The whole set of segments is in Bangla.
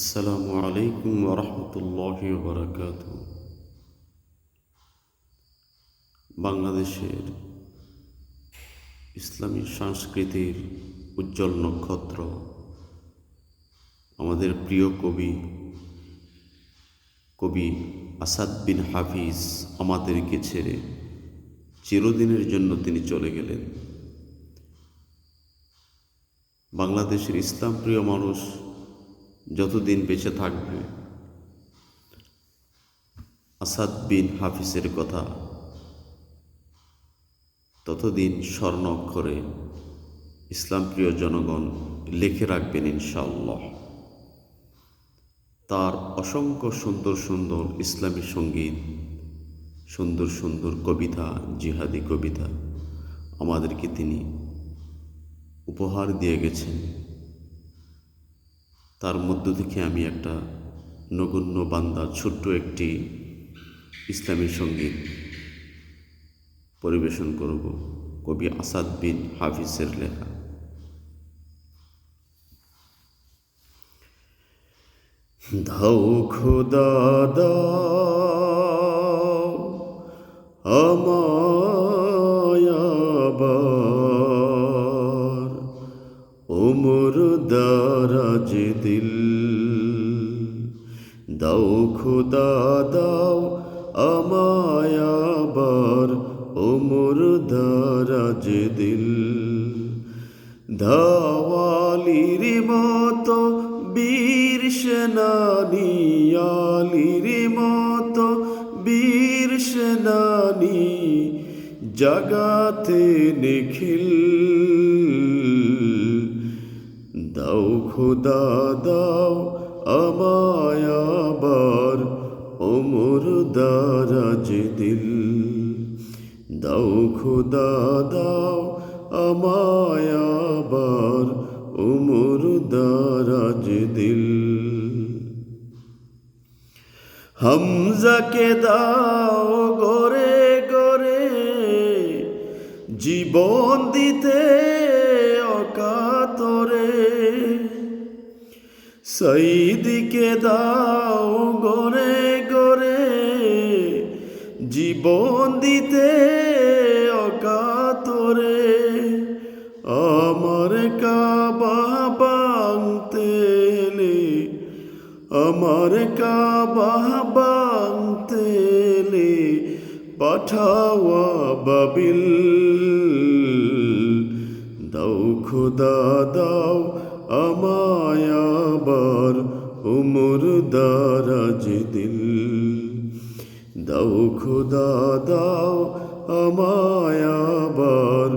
আসসালামু আলাইকুম রহমতুল্লাহ বরকাত বাংলাদেশের ইসলামী সংস্কৃতির উজ্জ্বল নক্ষত্র আমাদের প্রিয় কবি কবি আসাদ বিন হাফিজ আমাদেরকে ছেড়ে চিরদিনের জন্য তিনি চলে গেলেন। বাংলাদেশের ইসলাম প্রিয় মানুষ যতদিন বেঁচে থাকবে। আসাদ বিন হাফিজের কথা ততদিন স্বর্ণ অক্ষরে ইসলাম প্রিয় জনগণ লিখে রাখবেন ইনশাআল্লাহ। তার অসংখ্য সুন্দর সুন্দর ইসলামী সংগীত, সুন্দর সুন্দর কবিতা, জিহাদি কবিতা আমাদেরকে তিনি উপহার দিয়ে গেছেন। তার মধ্য থেকে আমি একটা নগণ্য বান্দা, ছোট্ট একটি ইসলামী সংগীত পরিবেশন করব, কবি আসাদ বিন হাফিজের লেখা। ধাও খোদা, দাও আমায়াবার দিল দাও খোদা, দাও আমায়াবার ওমর দারাজ দিল ধাওয়ালির মতো বীর সেনানি, আলির মতো বীর সেনানি, জগাতে নিখিল। দাও, খোদা দাও আমায় ওমর দারাজ দিল। দাও, খোদা দাও আমায় ওমর দারাজ দিল। হামজাকে দাও গরে গরে জীবন দিতে সঈদিকে দাও গরে গরে জীবন দিতে অকাতরে, আমার কাবা বাংতেলে আমার কাবা বাংতেলে পাঠাওয়া বাবিল। দাও খোদা, দাও আমায় আবার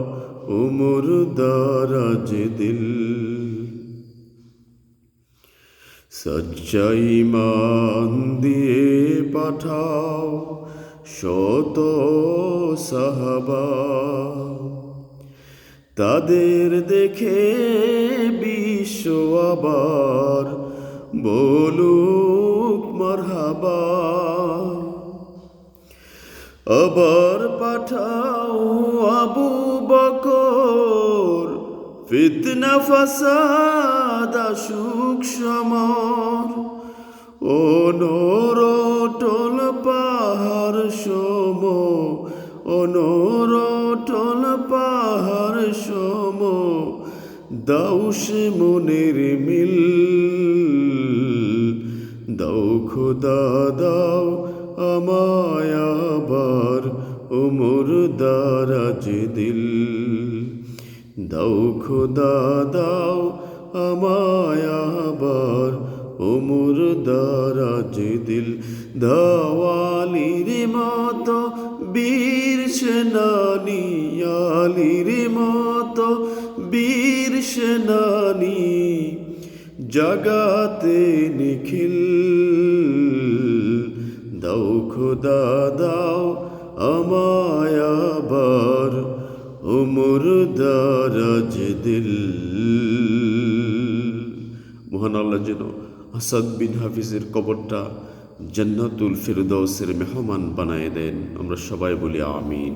উমর দারাজ দিল। সচ্চাই মান দিয়ে পাঠাও শত সাহাবা। তাদের দেখে বিশ্ব আবার বলুক মারহাবা। আবার পাঠাও আবু বকর, ফিতনা, ফাসাদ, সুখ, সমর। অনরটল পাহাড় সম অনরটল পাহাড় সম দাও সে মনের মিল খোদা দাও আমায় আবার ওমর দারাজ দিল। দাও খোদা, দাও আমায় আবার ওমর দারাজ দিল। দাওয়ালির মতো বীর সেনানি, আলির মতো বীর সেনানি, জাগাতে নিখিল। দাও, খোদা দাও আমায় উমর দারাজ দিল। মহান আল্লাহ যেন আসাদ বিন হাফিজের কবরটা জান্নাতুল ফিরদৌসের মেহমান বানায় দেন। আমরা সবাই বলি আমিন।